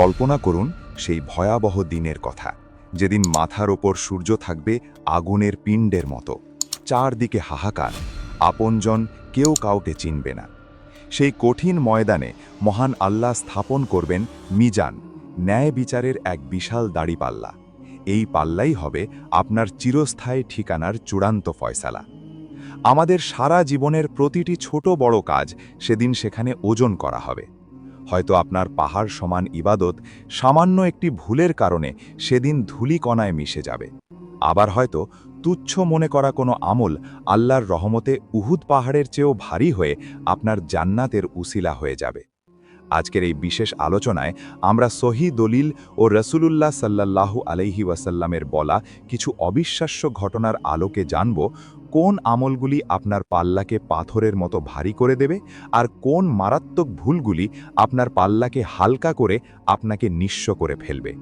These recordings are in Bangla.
কল্পনা করুন সেই ভয়াবহ দিনের কথা, যেদিন মাথার ওপর সূর্য থাকবে আগুনের পিণ্ডের মতো। চারদিকে হাহাকার, আপনজন কেউ কাউকে চিনবে না। সেই কঠিন ময়দানে মহান আল্লাহ স্থাপন করবেন মিজান, ন্যায় বিচারের এক বিশাল দাড়িপাল্লা এই পাল্লাই হবে আপনার চিরস্থায়ী ঠিকানার চূড়ান্ত ফয়সালা। আমাদের সারা জীবনের প্রতিটি ছোট বড় কাজ সেদিন সেখানে ওজন করা হবে। হয়তো আপনার পাহাড় সমান ইবাদত সামান্য একটি ভুলের কারণে সেদিন ধূলিকণায় মিশে যাবে। আবার হয়তো তুচ্ছ মনে করা কোনো আমল আল্লাহর রহমতে উহুদ পাহাড়ের চেয়েও ভারী হয়ে আপনার জান্নাতের উসিলা হয়ে যাবে। আজকের এই বিশেষ আলোচনায় আমরা সহি দলিল ও রসুলুল্লাহ সাল্লাল্লাহু আলাইহি ওয়াসাল্লামের বলা কিছু অবিশ্বাস্য ঘটনার আলোকে জানব কোন আমলগুলি আপনার পাল্লাকে পাথরের মতো ভারী করে দেবে আর কোন মারাত্মক ভুলগুলি আপনার পাল্লাকে হালকা করে আপনাকে নিঃস্ব করে ফেলবে?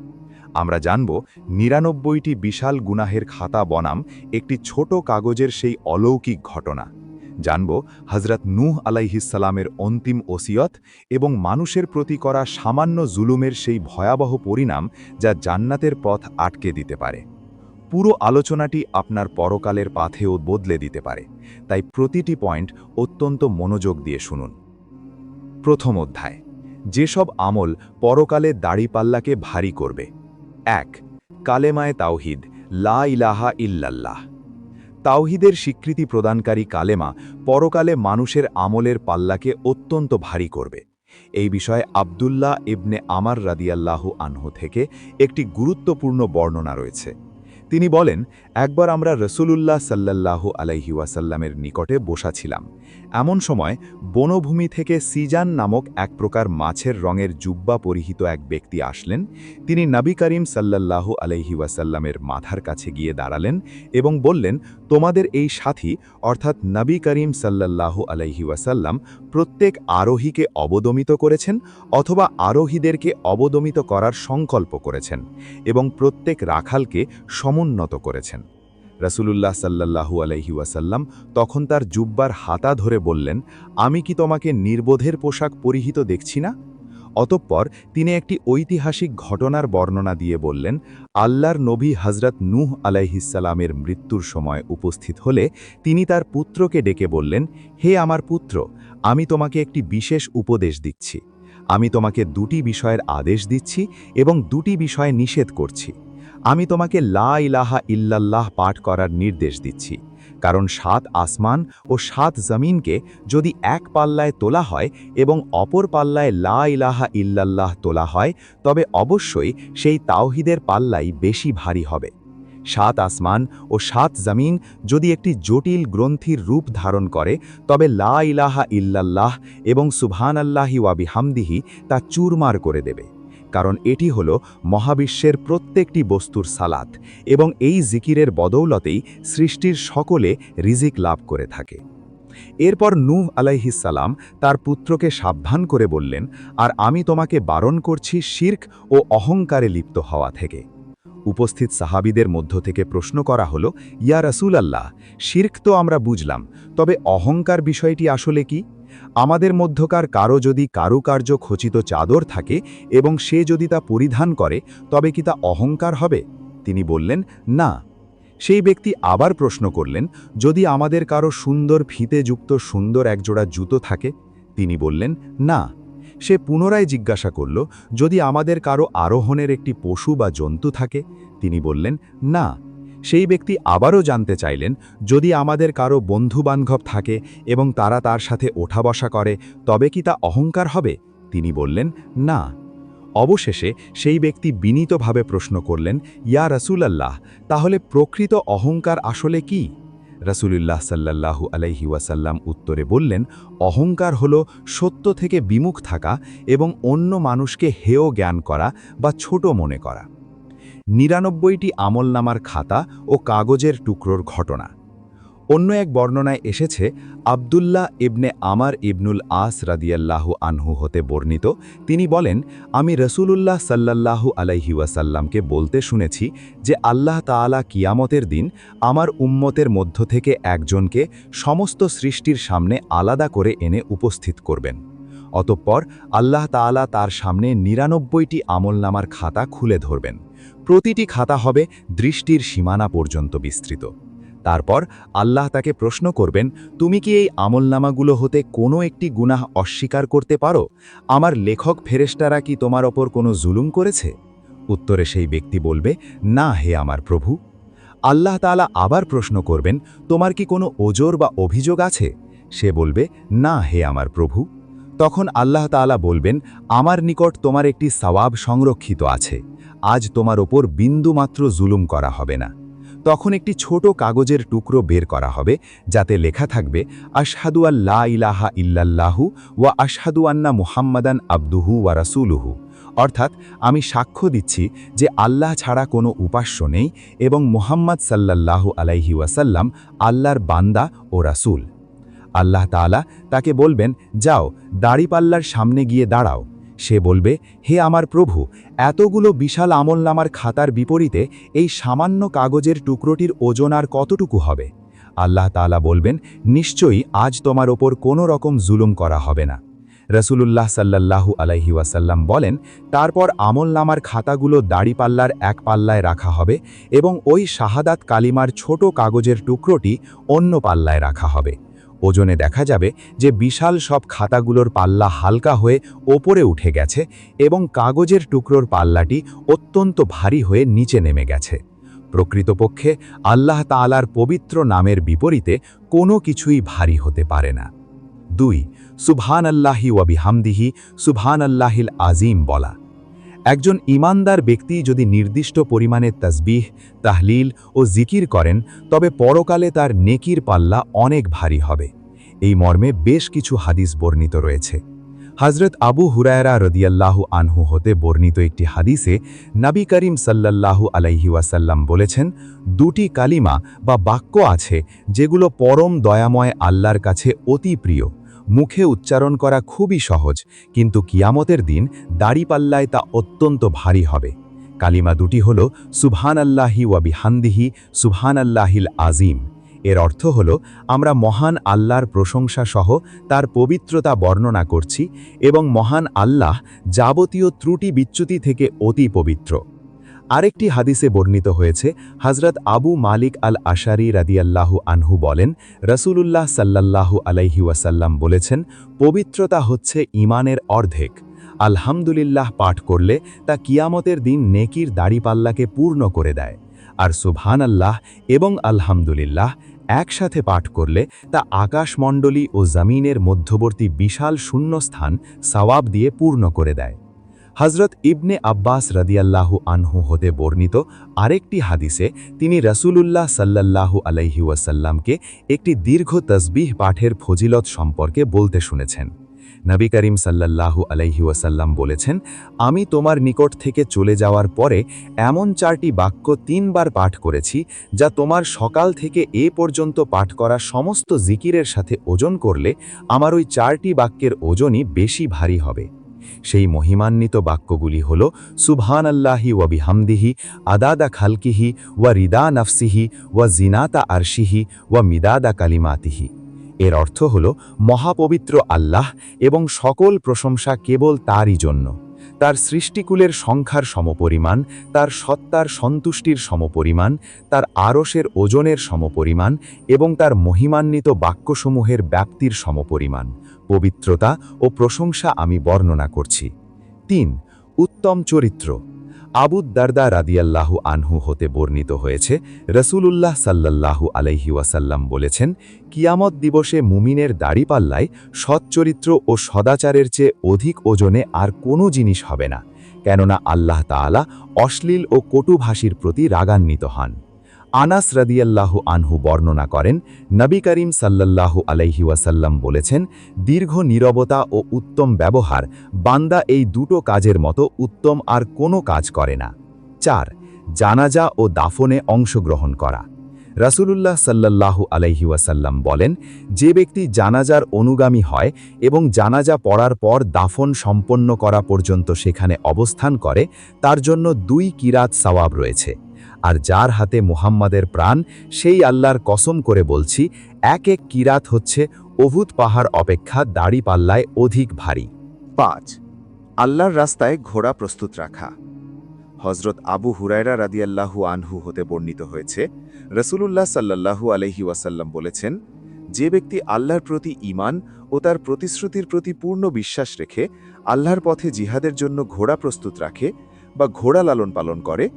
আমরা জানব নিরানব্বইটি বিশাল গুনাহের খাতা বনাম একটি ছোট কাগজের সেই অলৌকিক ঘটনা। জানব হজরত নূহ আলাইহিসালামের অন্তিম ওসিয়ত এবং মানুষের প্রতি করা সামান্য জুলুমের সেই ভয়াবহ পরিণাম যা জান্নাতের পথ আটকে দিতে পারে। পুরো আলোচনাটি আপনার পরকালের পাথেও বদলে দিতে পারে। তাই প্রতিটি পয়েন্ট অত্যন্ত মনোযোগ দিয়ে শুনুন। প্রথম অধ্যায়। যেসব আমল পরকালে দাড়িপাল্লাকে ভারী করবে। এক, কালেমায় তাওহিদ, লা ইলাহা ইল্লাল্লাহ। তাওহিদের স্বীকৃতি প্রদানকারী কালেমা পরকালে মানুষের আমলের পাল্লাকে অত্যন্ত ভারী করবে। এই বিষয়ে আবদুল্লাহ ইবনে আমার রাদিয়াল্লাহু আনহু থেকে একটি গুরুত্বপূর্ণ বর্ণনা রয়েছে। তিনি বলেন, একবার আমরা রসুলুল্লাহ সাল্লাল্লাহু আলাইহি ওয়াসাল্লামের নিকটে বসা ছিলাম। এমন সময় বনভূমি থেকে সিজান নামক এক প্রকার মাছের রঙের জুব্বা পরিহিত এক ব্যক্তি আসলেন। তিনি নবী করিম সাল্লাল্লাহু আলাইহি ওয়াসাল্লামের মাথার কাছে গিয়ে দাঁড়ালেন এবং বললেন, তোমাদের এই সাথী, অর্থাৎ নবী করিম সাল্লাল্লাহু আলাইহি ওয়াসাল্লাম, প্রত্যেক আরোহীকে অবদমিত করেছেন অথবা আরোহীদেরকে অবদমিত করার সংকল্প করেছেন এবং প্রত্যেক রাখালকে সমুন্নত করেছেন। রসুলুল্লাহ সাল্লাল্লাহু আলহি ওয়াসাল্লাম তখন তার জুব্বার হাতা ধরে বললেন, আমি কি তোমাকে নির্বোধের পোশাক পরিহিত দেখছি না? অতঃপর তিনি একটি ঐতিহাসিক ঘটনার বর্ণনা দিয়ে বললেন, আল্লাহর নবী হজরত নূহ আলাইহিসালামের মৃত্যুর সময় উপস্থিত হলে তিনি তার পুত্রকে ডেকে বললেন, হে আমার পুত্র, আমি তোমাকে একটি বিশেষ উপদেশ দিচ্ছি। আমি তোমাকে দুটি বিষয়ের আদেশ দিচ্ছি এবং দুটি বিষয়ে নিষেধ করছি। আমি তোমাকে লা ইলাহা ইল্লাল্লাহ পাঠ করার নির্দেশ দিচ্ছি, কারণ সাত আসমান ও সাত জমিনকে যদি এক পাল্লায় তোলা হয় এবং অপর পাল্লায় লা ইলাহা ইল্লাল্লাহ তোলা হয়, তবে অবশ্যই সেই তাওহিদের পাল্লাই বেশি ভারী হবে। সাত আসমান ও সাত জমিন যদি একটি জটিল গ্রন্থির রূপ ধারণ করে, তবে লা ইলাহা ইল্লাল্লাহ এবং সুবহান আল্লাহি ওয়াবি হামদিহি তা চুরমার করে দেবে। কারণ এটি হল মহাবিশ্বের প্রত্যেকটি বস্তুর সালাত এবং এই জিকিরের বদৌলতেই সৃষ্টির সকলে রিজিক লাভ করে থাকে। এরপর নূহ আলাইহিসাল্লাম তার পুত্রকে সাবধান করে বললেন, আর আমি তোমাকে বারণ করছি শির্ক ও অহংকারে লিপ্ত হওয়া থেকে। উপস্থিত সাহাবিদের মধ্য থেকে প্রশ্ন করা হল, ইয়া রসুল আল্লাহ শির্ক তো আমরা বুঝলাম, তবে অহংকার বিষয়টি আসলে কি? আমাদের মধ্যকার কারও যদি কারুকার্য খচিত চাদর থাকে এবং সে যদি তা পরিধান করে, তবে কি তা অহংকার হবে? তিনি বললেন, না। সেই ব্যক্তি আবার প্রশ্ন করলেন, যদি আমাদের কারও সুন্দর ফিতেযুক্ত সুন্দর একজোড়া জুতো থাকে? তিনি বললেন, না। সে পুনরায় জিজ্ঞাসা করল, যদি আমাদের কারও আরোহণের একটি পশু বা জন্তু থাকে? তিনি বললেন, না। সেই ব্যক্তি আবারও জানতে চাইলেন, যদি আমাদের কারও বন্ধুবান্ধব থাকে এবং তারা তার সাথে ওঠা বসা করে, তবে কি তা অহংকার হবে? তিনি বললেন, না। অবশেষে সেই ব্যক্তি বিনীতভাবে প্রশ্ন করলেন, ইয়া রসুলাল্লাহ, তাহলে প্রকৃত অহংকার আসলে কি? রসুলুল্লাহ সাল্লাল্লাহু আলাইহি ওয়াসাল্লাম উত্তরে বললেন, অহংকার হল সত্য থেকে বিমুখ থাকা এবং অন্য মানুষকে হেয় জ্ঞান করা বা ছোট মনে করা। নিরানব্বইটি আমলনামার খাতা ও কাগজের টুকরোর ঘটনা। অন্য এক বর্ণনায় এসেছে, আবদুল্লাহ ইবনে আমার ইবনুল আস রাদিয়াল্লাহু আনহু হতে বর্ণিত। তিনি বলেন, আমি রসুলুল্লাহ সাল্লাল্লাহু আলাইহি ওয়াসাল্লামকে বলতে শুনেছি যে আল্লাহ তাআলা কিয়ামতের দিন আমার উম্মতের মধ্য থেকে একজনকে সমস্ত সৃষ্টির সামনে আলাদা করে এনে উপস্থিত করবেন। অতঃপর আল্লাহ তাআলা তার সামনে নিরানব্বইটি আমলনামার খাতা খুলে ধরবেন। প্রতিটি খাতা হবে দৃষ্টির সীমানা পর্যন্ত বিস্তৃত। তারপর আল্লাহ তাকে প্রশ্ন করবেন, তুমি কি এই আমলনামাগুলো হতে কোনো একটি গুনাহ অস্বীকার করতে পারো? আমার লেখক ফেরেশতারা কি তোমার ওপর কোনো জুলুম করেছে? উত্তরে সেই ব্যক্তি বলবে, না হে আমার প্রভু। আল্লাহ তাআলা আবার প্রশ্ন করবেন, তোমার কি কোনো ওজোর বা অভিযোগ আছে? সে বলবে, না হে আমার প্রভু। তখন আল্লাহ তাআলা বলবেন, আমার নিকট তোমার একটি সওয়াব সংরক্ষিত আছে। আজ তোমার ওপর বিন্দুমাত্র জুলুম করা হবে না। তখন একটি ছোট কাগজের টুকরো বের করা হবে, যাতে লেখা থাকবে, আশহাদু আল্লাহ ইলাহা ইল্লাল্লাহু ওয়া আশহাদু আন্না মুহাম্মাদান আব্দুহু ওয়া রাসূলুহু। অর্থাৎ, আমি সাক্ষ্য দিচ্ছি যে আল্লাহ ছাড়া কোনো উপাস্য নেই এবং মুহাম্মদ সাল্লাল্লাহু আলাইহি ওয়াসাল্লাম আল্লাহর বান্দা ও রাসূল। আল্লাহ তাআলা তাকে বলবেন, যাও, দাড়িপাল্লার সামনে গিয়ে দাঁড়াও। সে বলবে, হে আমার প্রভু, এতগুলো বিশাল আমলনামার খাতার বিপরীতে এই সামান্য কাগজের টুকরোটির ওজন আর কতটুকু হবে? আল্লাহ তাআলা বলবেন, নিশ্চয়ই আজ তোমার ওপর কোনো রকম জুলুম করা হবে না। রসুলুল্লাহ সাল্লাল্লাহু আলাইহি ওয়াসাল্লাম বলেন, তারপর আমলনামার খাতাগুলো দাড়িপাল্লার এক পাল্লায় রাখা হবে এবং ওই শাহাদাত কালিমার ছোট কাগজের টুকরোটি অন্য পাল্লায় রাখা হবে। ওজনে দেখা যাবে যে বিশাল সব খাতাগুলোর পাল্লা হালকা হয়ে ওপরে উঠে গেছে এবং কাগজের টুকরোর পাল্লাটি অত্যন্ত ভারী হয়ে নিচে নেমে গেছে। প্রকৃতপক্ষে আল্লাহ তাআলার পবিত্র নামের বিপরীতে কোনো কিছুই ভারী হতে পারে না। দুই সুবহান আল্লাহি ওয়াবিহামদিহি সুবহান আল্লাহিল আজিম বলা। একজন ইমানদার ব্যক্তি যদি নির্দিষ্ট পরিমাণে তসবিহ, তাহলিল ও জিকির করেন, তবে পরকালে তার নেকির পাল্লা অনেক ভারী হবে। এই মর্মে বেশ কিছু হাদিস বর্ণিত রয়েছে। হজরত আবু হুরায়রা রদিয়াল্লাহু আনহু হতে বর্ণিত একটি হাদিসে নাবি করিম সাল্লাল্লাহু আলাইহি ওয়াসাল্লাম বলেছেন, দুটি কালিমা বা বাক্য আছে যেগুলো পরম দয়াময় আল্লাহর কাছে অতি প্রিয়। মুখে উচ্চারণ করা খুবই সহজ, কিন্তু কিয়ামতের দিন দাড়িপাল্লায় তা অত্যন্ত ভারী হবে। কালিমা দুটি হল সুবহান আল্লাহি ওয়াবিহান্দিহি সুবহান আল্লাহিল আজিম এর অর্থ হল, আমরা মহান আল্লাহর প্রশংসা সহ তার পবিত্রতা বর্ণনা করছি এবং মহান আল্লাহ যাবতীয় ত্রুটি বিচ্যুতি থেকে অতি পবিত্র। আরেকটি হাদিসে বর্ণিত হয়েছে হজরত আবু মালিক আল আশারি রাদিয়াল্লাহু আনহু বলেন, রসুলুল্লাহ সাল্লাল্লাহু আলাইহি ওয়াসাল্লাম বলেছেন, পবিত্রতা হচ্ছে ইমানের অর্ধেক। আলহামদুলিল্লাহ পাঠ করলে তা কিয়ামতের দিন নেকির দাড়িপাল্লাকে পূর্ণ করে দেয়। আর সুবহান আল্লাহ এবং আলহামদুলিল্লাহ একসাথে পাঠ করলে তা আকাশমণ্ডলী ও জমিনের মধ্যবর্তী বিশাল শূন্যস্থান সওয়াব দিয়ে পূর্ণ করে দেয়। হজরত ইবনে আব্বাস রদিয়াল্লাহু আনহু হতে বর্ণিত আরেকটি হাদিসে তিনি রসুলুল্লাহ সাল্লাল্লাহু আলাইহি ওয়াসাল্লামকে একটি দীর্ঘ তসবিহ পাঠের ফজিলত সম্পর্কে বলতে শুনেছেন। নবী করিম সাল্লাল্লাহু আলাইহি ওয়াসাল্লাম বলেছেন, আমি তোমার নিকট থেকে চলে যাওয়ার পরে এমন চারটি বাক্য তিনবার পাঠ করেছি, যা তোমার সকাল থেকে এ পর্যন্ত পাঠ করা সমস্ত জিকিরের সাথে ওজন করলে আমার ওই চারটি বাক্যের ওজনই বেশি ভারী হবে। সেই মহিমান্বিত বাক্যগুলি হল সুবহান আল্লাহি ওয়া বিহামদিহি, আদাদা খালকিহি, ওয়া রিদা নফসিহি, ওয়া জিনাতা আরশিহি, ওয়া মিদাদা কালিমাতিহি। এর অর্থ হল, মহাপবিত্র আল্লাহ এবং সকল প্রশংসা কেবল তারই জন্য। তার সৃষ্টিকুলের সংখ্যার সমপরিমাণ, তার সত্তার সন্তুষ্টির সমপরিমাণ, তার আরসের ওজনের সমপরিমাণ এবং তার মহিমান্বিত বাক্যসমূহের ব্যাপ্তির সমপরিমাণ। পবিত্রতা ও প্রশংসা আমি বর্ণনা করছি। তিন, উত্তম চরিত্র। আবুদ্দারদা রাদিয়াল্লাহু আনহু হতে বর্ণিত হয়েছে, রসুলুল্লাহ সাল্লাল্লাহু আলাইহি ওয়াসাল্লাম বলেছেন, কিয়ামত দিবসে মুমিনের দাড়িপাল্লায় সচ্চরিত্র ও সদাচারের চেয়ে অধিক ওজনে আর কোনো জিনিস হবে না, কেননা আল্লাহ তাআলা অশ্লীল ও কটুভাষীর প্রতি রাগান্বিত হন। আনাস রাদিয়াল্লাহু আনহু বর্ণনা করেন, নবী করিম সাল্লাল্লাহু আলাইহি ওয়াসাল্লাম বলেছেন, দীর্ঘ নীরবতা ও উত্তম ব্যবহার বান্দা এই দুটো কাজের মতো উত্তম আর কোনো কাজ করে না। চার, জানাজা ও দাফনে অংশগ্রহণ করা। রাসূলুল্লাহ সাল্লাল্লাহু আলাইহি ওয়াসাল্লাম বলেন, যে ব্যক্তি জানাজার অনুগামী হয় এবং জানাজা পড়ার পর দাফন সম্পন্ন করা পর্যন্ত সেখানে অবস্থান করে, তার জন্য দুই কিরাত সওয়াব রয়েছে। আর যার হাতে মুহাম্মাদের প্রাণ, সেই আল্লাহর কসম করে বলছি, এক এক কিরাত হচ্ছে অভূত পাহাড় অপেক্ষা দাড়ি পাল্লায় অধিক ভারী। পাঁচ, আল্লাহর রাস্তায় ঘোড়া প্রস্তুত রাখা। হজরত আবু হুরায়রা রাদিয়াল্লাহু আনহু হতে বর্ণিত হয়েছে, রসুলুল্লাহ সাল্লাল্লাহু আলহি ওয়াসাল্লাম বলেছেন, যে ব্যক্তি আল্লাহর প্রতি ঈমান ও তার প্রতিশ্রুতির প্রতি পূর্ণ বিশ্বাস রেখে আল্লাহর পথে জিহাদের জন্য ঘোড়া প্রস্তুত রাখে বা ঘোড়া লালন পালন করে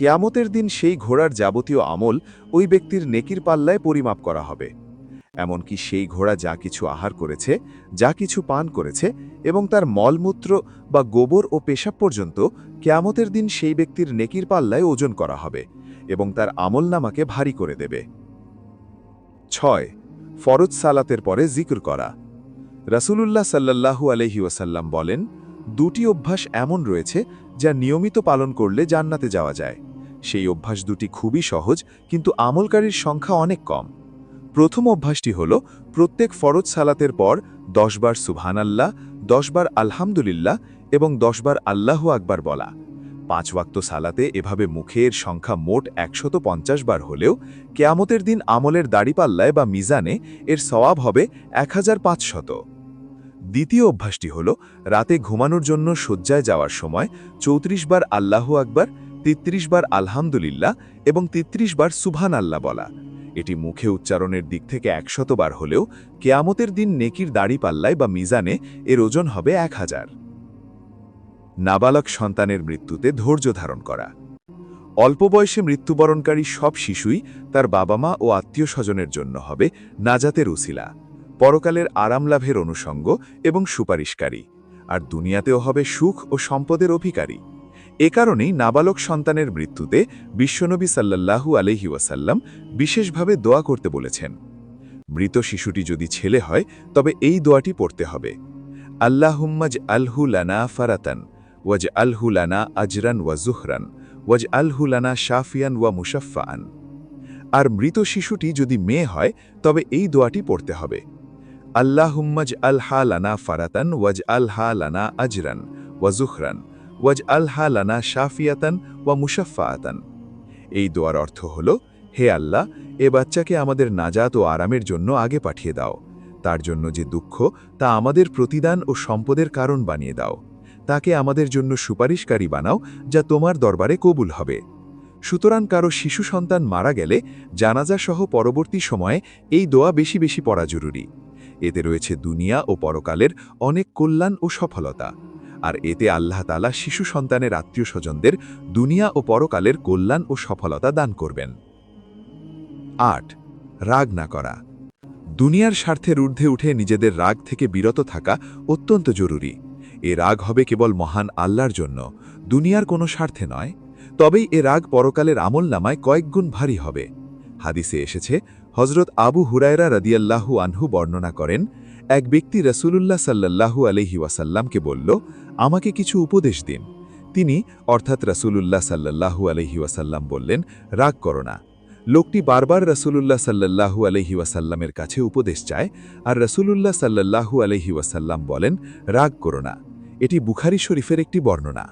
কেয়ামতের দিন সেই ঘোড়ার যাবতীয় আমল ওই ব্যক্তির নেকির পাল্লায় পরিমাপ করা হবে। এমনকি সেই ঘোড়া যা কিছু আহার করেছে, যা কিছু পান করেছে এবং তার মলমূত্র বা গোবর ও পেশাব পর্যন্ত কেয়ামতের দিন সেই ব্যক্তির নেকির পাল্লায় ওজন করা হবে এবং তার আমলনামাকে ভারী করে দেবে। ছয়, ফরজ সালাতের পরে জিক্র করা। রাসূলুল্লাহ সাল্লাল্লাহু আলহি ওয়াসাল্লাম বলেন, দুটি অভ্যাস এমন রয়েছে যা নিয়মিত পালন করলে জান্নাতে যাওয়া যায়। সেই অভ্যাস দুটি খুবই সহজ, কিন্তু আমলকারীর সংখ্যা অনেক কম। প্রথম অভ্যাসটি হল, প্রত্যেক ফরজ সালাতের পর দশবার সুবহানাল্লাহ, দশবার আলহামদুলিল্লাহ এবং দশবার আল্লাহু আকবার বলা। পাঁচ ওয়াক্ত সালাতে এভাবে মুখের সংখ্যা মোট একশত বার হলেও, কেয়ামতের দিন আমলের দাড়িপাল্লায় বা মিজানে এর সওয়াব হবে এক দ্বিতীয় অভ্যাসটি হল, রাতে ঘুমানোর জন্য শয্যায় যাওয়ার সময় চৌত্রিশ বার আল্লাহু আকবার তিত্রিশ বার আলহামদুলিল্লাহ এবং তিত্রিশ বার সুবহান আল্লাহ বলা। এটি মুখে উচ্চারণের দিক থেকে একশত বার হলেও কেয়ামতের দিন নেকির দাড়িপাল্লায় বা মিজানে এর ওজন হবে এক হাজার। নাবালক সন্তানের মৃত্যুতে ধৈর্য ধারণ করা। অল্প বয়সে মৃত্যুবরণকারী সব শিশুই তার বাবা মা ও আত্মীয় স্বজনের জন্য হবে নাজাতের উসিলা। পরকালের আরাম লাভের অনুষঙ্গ এবং সুপারিশকারী। আর দুনিয়াতেও হবে সুখ ও সম্পদের অধিকারী এ কারণেই নাবালক সন্তানের মৃত্যুতে বিশ্বনবী সাল্লাল্লাহু আলহি ওয়াসাল্লাম বিশেষভাবে দোয়া করতে বলেছেন। মৃত শিশুটি যদি ছেলে হয়, তবে এই দোয়াটি পড়তে হবে। আল্লাহুম্মাজ আলহু লানা ফারাতান ওয়াজ আলহু লানা আজরান ওয়া জুহরান ওয়াজ আলহু লানা শাফিয়ান ওয়া মুশাফান আর মৃত শিশুটি যদি মেয়ে হয়, তবে এই দোয়াটি পড়তে হবে। আল্লাহুম্মাজ আলহা লানা ফারাতান ওয়াজ আলহা লানা আজরান ওয়া জুহরান। ওয়াজ আলহা লানা শাফিয়াতান ওয়া মুশাফাতান এই দোয়ার অর্থ হল, হে আল্লাহ, এ বাচ্চাকে আমাদের নাজাত ও আরামের জন্য আগে পাঠিয়ে দাও। তার জন্য যে দুঃখ, তা আমাদের প্রতিদান ও সম্পদের কারণ বানিয়ে দাও। তাকে আমাদের জন্য সুপারিশকারী বানাও, যা তোমার দরবারে কবুল হবে। সুতরাং কারও শিশু সন্তান মারা গেলে জানাজা সহ পরবর্তী সময়ে এই দোয়া বেশি বেশি পড়া জরুরি। এতে রয়েছে দুনিয়া ও পরকালের অনেক কল্যাণ ও সফলতা। আর এতে আল্লাহ তালা শিশু সন্তানের আত্মীয় স্বজনদের দুনিয়া ও পরকালের কল্যাণ ও সফলতা দান করবেন। আট, রাগ না করা। দুনিয়ার স্বার্থের ঊর্ধ্বে উঠে নিজেদের রাগ থেকে বিরত থাকা অত্যন্ত জরুরি। এ রাগ হবে কেবল মহান আল্লাহর জন্য, দুনিয়ার কোনো স্বার্থে নয়। তবেই এ রাগ পরকালের আমল নামায় কয়েকগুণ ভারী হবে। হাদিসে এসেছে হজরত আবু হুরায়রা রদিয়াল্লাহু আনহু বর্ণনা করেন এক ব্যক্তি রসুলুল্লাহ সাল্লাল্লাহু আলহি ওয়াসাল্লামকে বলল, আমাকে কিছু উপদেশ দিন। তিনি, অর্থাৎ রসুলুল্লাহ সাল্লাল্লাহু আলহি ওয়াসাল্লাম বললেন, রাগ করো না। লোকটি বারবার রসুলুল্লাহ সাল্লাল্লাহু আলহি ওয়াসাল্লামের কাছে উপদেশ চায় আর রসুলুল্লাহ সাল্লাল্লাহু আলহি ওয়াসাল্লাম বলেন, রাগ করো না। এটি বুখারি শরীফের একটি বর্ণনা।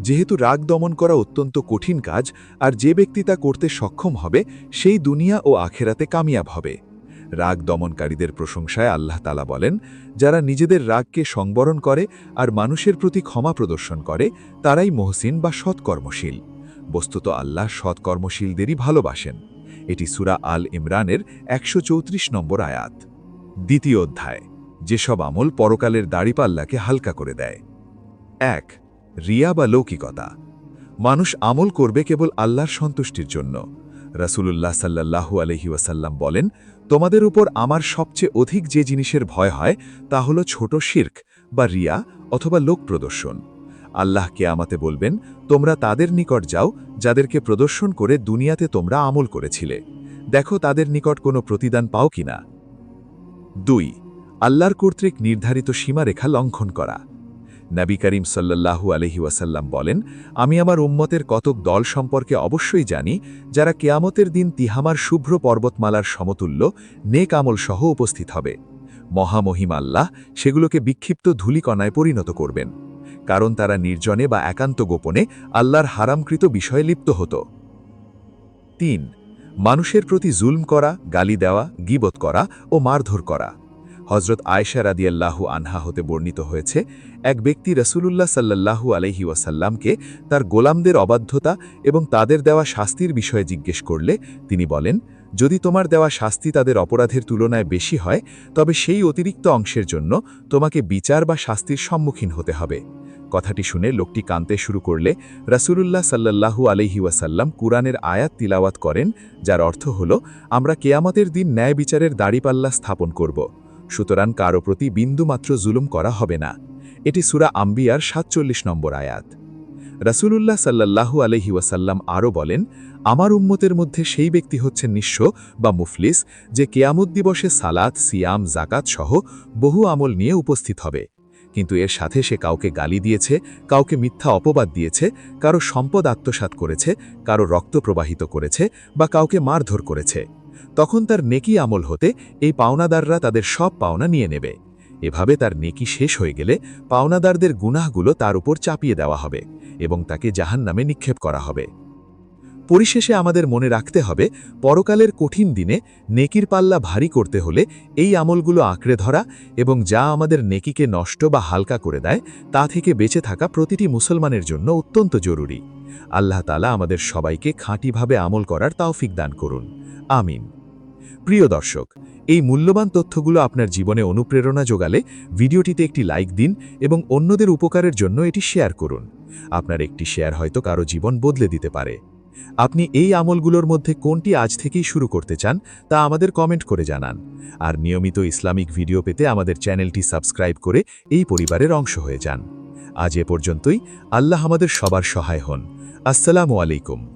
যেহেতু রাগ দমন করা অত্যন্ত কঠিন কাজ আর যে ব্যক্তি তা করতে সক্ষম হবে, সেই দুনিয়া ও আখেরাতে কামিয়াব হবে। রাগ দমনকারীদের প্রশংসায় আল্লাহ তালা বলেন, যারা নিজেদের রাগকে সংবরণ করে আর মানুষের প্রতি ক্ষমা প্রদর্শন করে, তারাই মহসিন বা সৎকর্মশীল। বস্তুত আল্লাহ সৎকর্মশীলদেরই ভালোবাসেন। এটি সুরা আল ইমরানের একশো চৌত্রিশ নম্বর আয়াত। দ্বিতীয় অধ্যায়, যেসব আমল পরকালের দাড়িপাল্লাকে হালকা করে দেয়। এক, রিয়া বা লৌকিকতা। মানুষ আমল করবে কেবল আল্লাহর সন্তুষ্টির জন্য। রাসূলুল্লাহ সাল্লাল্লাহু আলহি ওয়াসাল্লাম বলেন তোমাদের উপর আমার সবচেয়ে অধিক যে জিনিসের ভয় হয়, তা হল ছোট শির্ক বা রিয়া অথবা লোক প্রদর্শন। আল্লাহকে আমাতে বলবেন, তোমরা তাদের নিকট যাও, যাদেরকে প্রদর্শন করে দুনিয়াতে তোমরা আমল করেছিলে। দেখো তাদের নিকট কোনো প্রতিদান পাও কিনা। দুই, আল্লাহর কর্তৃক নির্ধারিত সীমারেখা লঙ্ঘন করা। নবী করিম সাল্লাল্লাহু আলহি ওয়াসাল্লাম বলেন, আমি আমার উম্মতের কতক দল সম্পর্কে অবশ্যই জানি, যারা কেয়ামতের দিন তিহামার শুভ্র পর্বতমালার সমতুল্য, নেক আমল সহ উপস্থিত হবে। মহামহিম আল্লাহ সেগুলোকে বিক্ষিপ্ত ধূলিকণায় পরিণত করবেন। কারণ তারা নির্জনে বা একান্ত গোপনে আল্লাহর হারামকৃত বিষয়ে লিপ্ত হতো। তিন, মানুষের প্রতি জুলম করা, গালি দেওয়া, গিবত করা ও মারধর করা। হজরত আয়সা রাদিয়াল্লাহু আনহা হতে বর্ণিত হয়েছে, এক ব্যক্তি রসুলুল্লাহ সাল্লাল্লাহু আলহি ওয়াসাল্লামকে তার গোলামদের অবাধ্যতা এবং তাদের দেওয়া শাস্তির বিষয়ে জিজ্ঞেস করলে তিনি বলেন, যদি তোমার দেওয়া শাস্তি তাদের অপরাধের তুলনায় বেশি হয়, তবে সেই অতিরিক্ত অংশের জন্য তোমাকে বিচার বা শাস্তির সম্মুখীন হতে হবে। কথাটি শুনে লোকটি কাঁদতে শুরু করলে রাসূলুল্লাহ সাল্লাল্লাহু আলহি ওয়াসাল্লাম কুরআনের আয়াত তিলাওয়াত করেন, যার অর্থ হল, আমরা কেয়ামতের দিন ন্যায় বিচারের দাড়িপাল্লা স্থাপন করব। সুতরাং কারও প্রতি বিন্দুমাত্র জুলুম করা হবে না। এটি সুরা আম্বিয়ার সাতচল্লিশ নম্বর আয়াত। রাসূলুল্লাহ সাল্লাল্লাহু আলহি ওয়াসাল্লাম আরও বলেন, আমার উম্মতের মধ্যে সেই ব্যক্তি হচ্ছে নিঃস্ব বা মুফলিস, যে কেয়ামত দিবসে সালাত, সিয়াম জাকাত সহ বহু আমল নিয়ে উপস্থিত হবে। কিন্তু এর সাথে সে কাউকে গালি দিয়েছে, কাউকে মিথ্যা অপবাদ দিয়েছে, কারও সম্পদ আত্মসাৎ করেছে, কারও রক্ত প্রবাহিত করেছে বা কাউকে মারধর করেছে। তখন তার নেকি আমল হতে এই পাওনাদাররা তাদের সব পাওনা নিয়ে নেবে। এভাবে তার নেকি শেষ হয়ে গেলে পাওনাদারদের গুনাহগুলো তার উপর চাপিয়ে দেওয়া হবে এবং তাকে জাহান নামে নিক্ষেপ করা হবে। পরিশেষে আমাদের মনে রাখতে হবে, পরকালের কঠিন দিনে নেকির পাল্লা ভারী করতে হলে এই আমলগুলো আঁকড়ে ধরা এবং যা আমাদের নেকিকে নষ্ট বা হালকা করে দেয়, তা থেকে বেঁচে থাকা প্রতিটি মুসলমানের জন্য অত্যন্ত জরুরি। আল্লাহ তালা আমাদের সবাইকে খাঁটিভাবে আমল করার তাওফিক দান করুন। আমিন। প্রিয় দর্শক, এই মূল্যবান তথ্যগুলো আপনার জীবনে অনুপ্রেরণা যোগালে ভিডিওটিতে একটি লাইক দিন এবং অন্যদের উপকারের জন্য এটি শেয়ার করুন। আপনার একটি শেয়ার হয়তো কারও জীবন বদলে দিতে পারে। আপনি এই আমলগুলোর মধ্যে কোনটি আজ থেকেই শুরু করতে চান তা আমাদের কমেন্ট করে জানান। আর নিয়মিত ইসলামিক ভিডিও পেতে আমাদের চ্যানেলটি সাবস্ক্রাইব করে এই পরিবারের অংশ হয়ে যান। আজ এ পর্যন্তই। আল্লাহ আমাদের সবার সহায় হন। আসসালামু আলাইকুম।